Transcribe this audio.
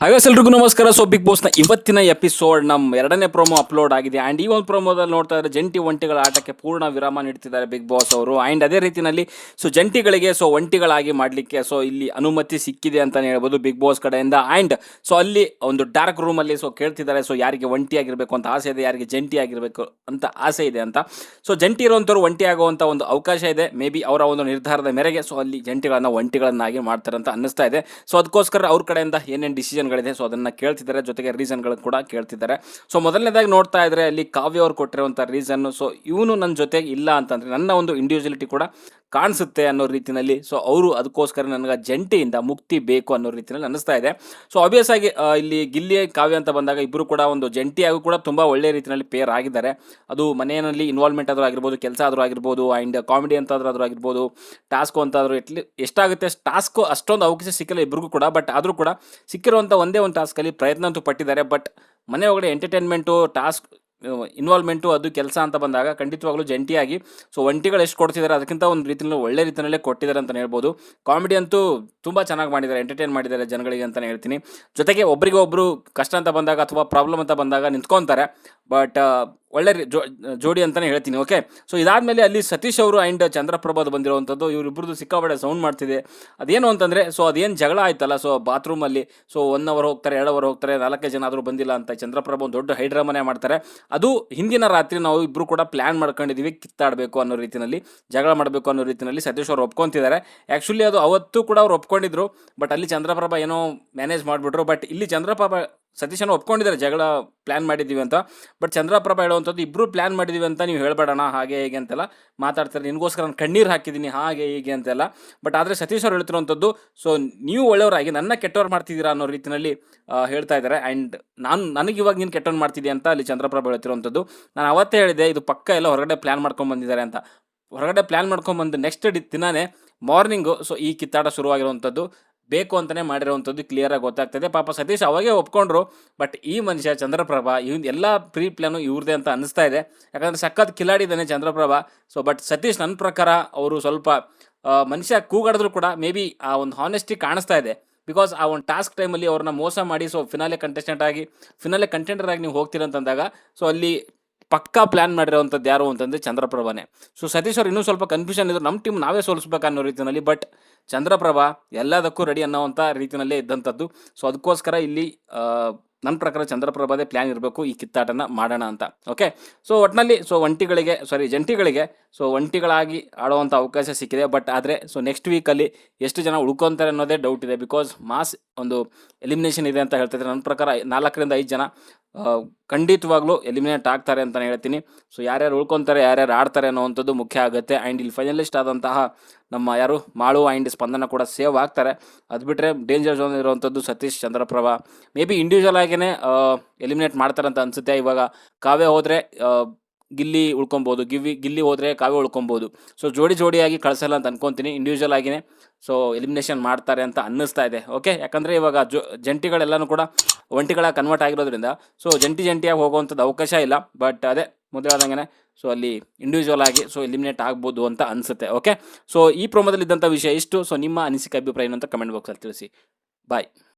ಹಾಗೆ ಎಲ್ರಿಗೂ ನಮಸ್ಕಾರ. ಸೊ ಬಿಗ್ ಬಾಸ್ನ ಇವತ್ತಿನ ಎಪಿಸೋಡ್ ನಮ್ಮ ಎರಡನೇ ಪ್ರೋಮೋ ಅಪ್ಲೋಡ್ ಆಗಿದೆ. ಆ್ಯಂಡ್ ಈ ಒಂದು ಪ್ರೋಮೋದಲ್ಲಿ ನೋಡ್ತಾ ಇದ್ದಾರೆ ಜಂಟಿ ಒಂಟಿಗಳ ಆಟಕ್ಕೆ ಪೂರ್ಣ ವಿರಾಮ ನೀಡ್ತಿದ್ದಾರೆ ಬಿಗ್ ಬಾಸ್ ಅವರು. ಆ್ಯಂಡ್ ಅದೇ ರೀತಿಯಲ್ಲಿ ಸೊ ಜಂಟಿಗಳಿಗೆ ಸೊ ಒಂಟಿಗಳಾಗಿ ಮಾಡಲಿಕ್ಕೆ ಸೊ ಇಲ್ಲಿ ಅನುಮತಿ ಸಿಕ್ಕಿದೆ ಅಂತಲೇ ಹೇಳ್ಬೋದು ಬಿಗ್ ಬಾಸ್ ಕಡೆಯಿಂದ. ಆ್ಯಂಡ್ ಸೊ ಅಲ್ಲಿ ಒಂದು ಡಾರ್ಕ್ ರೂಮಲ್ಲಿ ಸೊ ಕೇಳ್ತಿದ್ದಾರೆ ಸೊ ಯಾರಿಗೆ ಒಂಟಿ ಆಗಿರಬೇಕು ಅಂತ ಆಸೆ ಇದೆ, ಯಾರಿಗೆ ಜಂಟಿ ಆಗಿರಬೇಕು ಅಂತ ಆಸೆ ಇದೆ ಅಂತ. ಸೊ ಜಂಟಿ ಇರುವಂಥವ್ರು ಒಂಟಿ ಆಗುವಂಥ ಒಂದು ಅವಕಾಶ ಇದೆ. ಮೇ ಬಿ ಅವರ ಒಂದು ನಿರ್ಧಾರದ ಮೇರೆಗೆ ಸೊ ಅಲ್ಲಿ ಜಂಟಿಗಳನ್ನು ಒಂಟಿಗಳನ್ನಾಗಿ ಮಾಡ್ತಾರೆ ಅಂತ ಅನ್ನಿಸ್ತಾ ಇದೆ. ಸೊ ಅದಕ್ಕೋಸ್ಕರ ಅವ್ರ ಕಡೆಯಿಂದ ಏನೇನು ಡಿಸಿಷನ್ಗಳಿದೆ ಸೊ ಅದನ್ನು ಕೇಳ್ತಿದ್ದಾರೆ. ಜೊತೆಗೆ ರೀಸನ್ಗಳು ಕೂಡ ಕೇಳ್ತಿದ್ದಾರೆ. ಸೊ ಮೊದಲನೇದಾಗಿ ನೋಡ್ತಾ ಇದ್ರೆ ಅಲ್ಲಿ ಕಾವ್ಯ ಅವ್ರು ಕೊಟ್ಟಿರುವಂಥ ರೀಸನ್ ಸೊ ಇವನು ನನ್ನ ಜೊತೆಗೆ ಇಲ್ಲ ಅಂತಂದ್ರೆ, ನನ್ನ ಒಂದು ಇಂಡಿವಿಜುವಲಿಟಿ ಕೂಡ ಕಾಣಿಸುತ್ತೆ ಅನ್ನೋ ರೀತಿಯಲ್ಲಿ ಸೊ ಅವರು ಅದಕ್ಕೋಸ್ಕರ ನನಗೆ ಜಂಟಿಯಿಂದ ಮುಕ್ತಿ ಬೇಕು ಅನ್ನೋ ರೀತಿಯಲ್ಲಿ ಅನಿಸ್ತಾ ಇದೆ. ಸೊ ಆಬ್ವಿಯಸ್ ಆಗಿ ಇಲ್ಲಿ ಗಿಲ್ಲಿ ಕಾವ್ಯ ಅಂತ ಬಂದಾಗ ಇಬ್ಬರು ಕೂಡ ಒಂದು ಜಂಟಿಯಾಗೂ ಕೂಡ ತುಂಬ ಒಳ್ಳೆ ರೀತಿಯಲ್ಲಿ ಪೇರ್ ಆಗಿದ್ದಾರೆ. ಅದು ಮನೆಯಲ್ಲಿ ಇನ್ವಾಲ್ವ್ಮೆಂಟ್ ಆದರೂ ಆಗಿರ್ಬೋದು, ಕೆಲಸ ಆದರೂ ಆಗಿರ್ಬೋದು ಆ್ಯಂಡ್ ಕಾಮಿಡಿ ಅಂತಾದ್ರೂ ಆಗಿರ್ಬೋದು ಟಾಸ್ಕು ಅಂತಾದರೂ ಎಟ್ಲಿ, ಎಷ್ಟಾಗುತ್ತೆ ಟಾಸ್ಕು ಅಷ್ಟೊಂದು ಅವಕಾಶ ಸಿಕ್ಕಿಲ್ಲ ಇಬ್ರಿಗೂ ಕೂಡ ಬಟ್ ಆದರೂ ಕೂಡ ಸಿಕ್ಕಿರುವಂಥ ಒಂದೇ ಒಂದು ಟಾಸ್ಕಲ್ಲಿ ಪ್ರಯತ್ನ ಅಂತೂ ಪಟ್ಟಿದ್ದಾರೆ. ಬಟ್ ಮನೆ ಒಳಗಡೆ ಎಂಟರ್ಟೈನ್ಮೆಂಟು ಟಾಸ್ಕ್ ಇನ್ವಾಲ್ವ್ಮೆಂಟು ಅದು ಕೆಲಸ ಅಂತ ಬಂದಾಗ ಖಂಡಿತವಾಗ್ಲೂ ಜಂಟಿಯಾಗಿ ಸೊ ಒಂಟಿಗಳು ಎಷ್ಟು ಕೊಡ್ತಿದ್ದಾರೆ ಅದಕ್ಕಿಂತ ಒಂದು ರೀತಿಯಲ್ಲಿ ಒಳ್ಳೆ ರೀತಿಯಲ್ಲೇ ಕೊಟ್ಟಿದ್ದಾರೆ ಅಂತಲೇ ಹೇಳ್ಬೋದು. ಕಾಮಿಡಿ ಅಂತೂ ತುಂಬ ಚೆನ್ನಾಗಿ ಮಾಡಿದ್ದಾರೆ ಎಂಟರ್ಟೈನ್ ಮಾಡಿದ್ದಾರೆ ಜನಗಳಿಗೆ ಅಂತಲೇ ಹೇಳ್ತೀನಿ. ಜೊತೆಗೆ ಒಬ್ಬರಿಗೆ ಒಬ್ಬರು ಕಷ್ಟ ಅಂತ ಬಂದಾಗ ಅಥವಾ ಪ್ರಾಬ್ಲಮ್ ಅಂತ ಬಂದಾಗ ನಿಂತ್ಕೊತಾರೆ ಬಟ್ ಒಳ್ಳೆ ಜೋಡಿ ಅಂತಲೇ ಹೇಳ್ತೀನಿ ಓಕೆ ಸೊ ಇದಾದಮೇಲೆ ಅಲ್ಲಿ ಸತೀಶ್ ಅವರು ಆ್ಯಂಡ್ ಚಂದ್ರಪ್ರಭಾದ್ ಬಂದಿರುವಂಥದ್ದು ಇವರಿಬ್ಬರದು ಸಿಕ್ಕಾಪಟ್ಟೆ ಸೌಂಡ್ ಮಾಡ್ತಿದೆ. ಅದೇನು ಅಂತಂದರೆ ಸೊ ಅದೇನು ಜಗಳ ಆಯ್ತಲ್ಲ ಸೊ ಬಾತ್ರೂಮಲ್ಲಿ ಸೊ ಒನ್ ಅವರ್ ಹೋಗ್ತಾರೆ, ಎರಡು ಅವರ್ ಹೋಗ್ತಾರೆ, ನಾಲ್ಕೈದು ಜನ ಆದರೂ ಬಂದಿಲ್ಲ ಅಂತ ಚಂದ್ರಪ್ರಭ ಒಂದು ದೊಡ್ಡ ಹೈಡ್ರಾಮನೆ ಮಾಡ್ತಾರೆ. ಅದು ಹಿಂದಿನ ರಾತ್ರಿ ನಾವು ಇಬ್ಬರು ಕೂಡ ಪ್ಲ್ಯಾನ್ ಮಾಡ್ಕೊಂಡಿದ್ದೀವಿ ಕಿತ್ತಾಡಬೇಕು ಅನ್ನೋ ರೀತಿಯಲ್ಲಿ ಜಗಳ ಮಾಡಬೇಕು ಅನ್ನೋ ರೀತಿಯಲ್ಲಿ ಸತೀಶ್ ಅವರು ಒಪ್ಕೊತಿದ್ದಾರೆ. ಆ್ಯಕ್ಚುಲಿ ಅದು ಅವತ್ತು ಕೂಡ ಅವ್ರು ಒಪ್ಕೊಂಡಿದ್ರು ಬಟ್ ಅಲ್ಲಿ ಚಂದ್ರಪ್ರಭ ಏನೋ ಮ್ಯಾನೇಜ್ ಮಾಡಿಬಿಟ್ರು ಬಟ್ ಇಲ್ಲಿ ಚಂದ್ರಪ್ರಭಾ ಸತೀಶನ ಒಪ್ಕೊಂಡಿದ್ದಾರೆ, ಜಗಳ ಪ್ಲ್ಯಾನ್ ಮಾಡಿದ್ದೀವಿ ಅಂತ. ಬಟ್ ಚಂದ್ರಪ್ರಭ ಹೇಳುವಂಥದ್ದು ಇಬ್ಬರು ಪ್ಲ್ಯಾನ್ ಮಾಡಿದ್ದೀವಿ ಅಂತ ನೀವು ಹೇಳಬೇಡಣ ಹಾಗೆ ಹೀಗೆ ಅಂತೆಲ್ಲ ಮಾತಾಡ್ತಾರೆ. ನಿನಗೋಸ್ಕರ ನಾನು ಕಣ್ಣೀರು ಹಾಕಿದ್ದೀನಿ, ಹಾಗೆ ಹೀಗೆ ಅಂತೆಲ್ಲ. ಬಟ್ ಆದರೆ ಸತೀಶ್ ಅವ್ರು ಹೇಳ್ತಿರುವಂಥದ್ದು ಸೊ ನೀವು ಒಳ್ಳೆಯವರಾಗಿ ನನ್ನ ಕೆಟ್ಟವ್ರು ಮಾಡ್ತಿದ್ದೀರಾ ಅನ್ನೋ ರೀತಿಯಲ್ಲಿ ಹೇಳ್ತಾ ಇದ್ದಾರೆ. ಆ್ಯಂಡ್ ನಾನು, ನನಗೆ ಇವಾಗ ನೀನು ಕೆಟ್ಟವ್ರು ಮಾಡ್ತಿದ್ದೆ ಅಂತ ಅಲ್ಲಿ ಚಂದ್ರಪ್ರಭ ಹೇಳ್ತಿರುವಂಥದ್ದು. ನಾನು ಅವತ್ತೇ ಹೇಳಿದೆ, ಇದು ಪಕ್ಕ ಎಲ್ಲ ಹೊರಗಡೆ ಪ್ಲ್ಯಾನ್ ಮಾಡ್ಕೊಂಡು ಬಂದಿದ್ದಾರೆ ಅಂತ. ಹೊರಗಡೆ ಪ್ಲ್ಯಾನ್ ಮಾಡ್ಕೊಂಬಂದು ನೆಕ್ಸ್ಟ್ ದಿನಾನೇ ಮಾರ್ನಿಂಗು ಸೊ ಈ ಕಿತ್ತಾಟ ಶುರುವಾಗಿರುವಂಥದ್ದು. ಬೇಕು ಅಂತಲೇ ಮಾಡಿರೋವಂಥದ್ದು ಕ್ಲಿಯರಾಗಿ ಗೊತ್ತಾಗ್ತದೆ. ಪಾಪ ಸತೀಶ್ ಅವಾಗೇ ಒಪ್ಕೊಂಡ್ರು ಬಟ್ ಈ ಮನುಷ್ಯ ಚಂದ್ರಪ್ರಭಾ ಇವ್ ಎಲ್ಲ ಪ್ರೀ ಪ್ಲಾನು ಇವ್ರದೇ ಅಂತ ಅನಿಸ್ತಾ ಇದೆ. ಯಾಕಂದರೆ ಸಖತ್ ಕಿಲಾಡಿದ್ದಾನೆ ಚಂದ್ರಪ್ರಭಾ. ಸೊ ಬಟ್ ಸತೀಶ್ ನನ್ನ ಪ್ರಕಾರ ಅವರು ಸ್ವಲ್ಪ ಮನುಷ್ಯ ಕೂಗಾಡಿದ್ರು ಕೂಡ ಮೇ ಬಿ ಆ ಒಂದು ಹಾನೆಸ್ಟಿ ಕಾಣಿಸ್ತಾ ಇದೆ. ಬಿಕಾಸ್ ಆ ಒಂದು ಟಾಸ್ಕ್ ಟೈಮಲ್ಲಿ ಅವ್ರನ್ನ ಮೋಸ ಮಾಡಿ ಸೊ ಫಿನಾಲೆ ಕಂಟೆಸ್ಟೆಂಟ್ ಆಗಿ ಫಿನಾಲೆ ಕಂಟೆಂಟರ್ ಆಗಿ ನೀವು ಹೋಗ್ತೀರಂತಂದಾಗ ಸೊ ಅಲ್ಲಿ ಪಕ್ಕಾ ಪ್ಲ್ಯಾನ್ ಮಾಡಿರೋವಂಥದ್ದು ಯಾರು ಅಂತಂದರೆ ಚಂದ್ರಪ್ರಭಾನೇ. ಸೊ ಸತೀಶ್ ಅವ್ರು ಇನ್ನೂ ಸ್ವಲ್ಪ ಕನ್ಫ್ಯೂಷನ್ ಇದ್ರು. ನಮ್ಮ ಟೀಮ್ ನಾವೇ ಸೋಲಿಸ್ಬೇಕು ಅನ್ನೋ ರೀತಿಯಲ್ಲಿ ಬಟ್ ಚಂದ್ರಪ್ರಭಾ ಎಲ್ಲದಕ್ಕೂ ರೆಡಿ ಅನ್ನೋವಂಥ ರೀತಿಯಲ್ಲೇ ಇದ್ದಂಥದ್ದು. ಸೊ ಅದಕ್ಕೋಸ್ಕರ ಇಲ್ಲಿ ನನ್ನ ಪ್ರಕಾರ ಚಂದ್ರಪ್ರಭಾದೇ ಪ್ಲ್ಯಾನ್ ಇರಬೇಕು, ಈ ಕಿತ್ತಾಟನ ಮಾಡೋಣ ಅಂತ. ಓಕೆ ಸೊ ಒಟ್ಟಿನಲ್ಲಿ ಸೊ ಒಂಟಿಗಳಿಗೆ ಸಾರಿ ಜಂಟಿಗಳಿಗೆ ಸೊ ಒಂಟಿಗಳಾಗಿ ಆಡುವಂಥ ಅವಕಾಶ ಸಿಕ್ಕಿದೆ. ಬಟ್ ಆದರೆ ಸೊ ನೆಕ್ಸ್ಟ್ ವೀಕಲ್ಲಿ ಎಷ್ಟು ಜನ ಉಳ್ಕೊತಾರೆ ಅನ್ನೋದೇ ಡೌಟ್ ಇದೆ. ಬಿಕಾಸ್ ಮಾಸ್ ಒಂದು ಎಲಿಮಿನೇಷನ್ ಇದೆ ಅಂತ ಹೇಳ್ತಿದ್ರೆ ನನ್ನ ಪ್ರಕಾರ ನಾಲ್ಕರಿಂದ ಐದು ಜನ ಖಂಡಿತವಾಗ್ಲೂ ಎಲಿಮಿನೇಟ್ ಆಗ್ತಾರೆ ಅಂತಲೇ ಹೇಳ್ತೀನಿ. ಸೊ ಯಾರ್ಯಾರು ಉಳ್ಕೊತಾರೆ, ಯಾರ್ಯಾರು ಆಡ್ತಾರೆ ಅನ್ನೋವಂಥದ್ದು ಮುಖ್ಯ ಆಗುತ್ತೆ. ಆ್ಯಂಡ್ ಇಲ್ಲಿ ಫೈನಲಿಸ್ಟ್ ಆದಂತಹ ನಮ್ಮ ಯಾರು? ಮಾಳು ಆ್ಯಂಡ್ ಸ್ಪಂದನ ಕೂಡ ಸೇವ್ ಆಗ್ತಾರೆ. ಅದು ಬಿಟ್ಟರೆ ಡೇಂಜರ್ ಝೋನ್ ಇರುವಂಥದ್ದು Satish Chandraprabha. Maybe individual ಆಗಿಯೇ ಎಲಿಮಿನೇಟ್ ಮಾಡ್ತಾರೆ ಅಂತ ಅನಿಸುತ್ತೆ. ಇವಾಗ ಕಾವ್ಯ ಹೋದರೆ ಗಿಲ್ಲಿ ಉಳ್ಕೊಬೋದು, ಗಿವಿ, ಗಿಲ್ಲಿ ಹೋದರೆ ಕಾವ್ಯ ಉಳ್ಕೊಬೋದು. ಸೊ ಜೋಡಿ ಜೋಡಿಯಾಗಿ ಕಳಿಸಲ್ಲ ಅಂತ ಅನ್ಕೊತೀನಿ ಇಂಡಿವಿಜುವಲ್ ಆಗಿನೇ. ಸೊ ಎಲಿಮಿನೇಷನ್ ಮಾಡ್ತಾರೆ ಅಂತ ಅನ್ನಿಸ್ತಾ ಇದೆ ಓಕೆ ಯಾಕಂದರೆ ಇವಾಗ ಜೊ, ಜಂಟಿಗಳೆಲ್ಲನೂ ಕೂಡ ಒಂಟಿಗಳ ಕನ್ವರ್ಟ್ ಆಗಿರೋದ್ರಿಂದ ಸೊ ಜಂಟಿ ಜಂಟಿಯಾಗಿ ಹೋಗುವಂಥದ್ದು ಅವಕಾಶ ಇಲ್ಲ. ಬಟ್ ಅದೇ ಮೊದಲು ಹೇಳ್ದಂಗೆ ಸೊ ಅಲ್ಲಿ ಇಂಡಿವಿಜುವಲ್ ಆಗಿ ಸೊ ಎಲಿಮಿನೇಟ್ ಆಗ್ಬೋದು ಅಂತ ಅನಿಸುತ್ತೆ ಓಕೆ ಸೊ ಈ ಪ್ರೋಮೋದಲ್ಲಿ ಇದ್ದಂಥ ವಿಷಯ ಇಷ್ಟು. ಸೊ ನಿಮ್ಮ ಅನಿಸಿಕೆ, ಅಭಿಪ್ರಾಯ ಏನು ಅಂತ ಕಮೆಂಟ್ ಬಾಕ್ಸಲ್ಲಿ ತಿಳಿಸಿ. ಬಾಯ್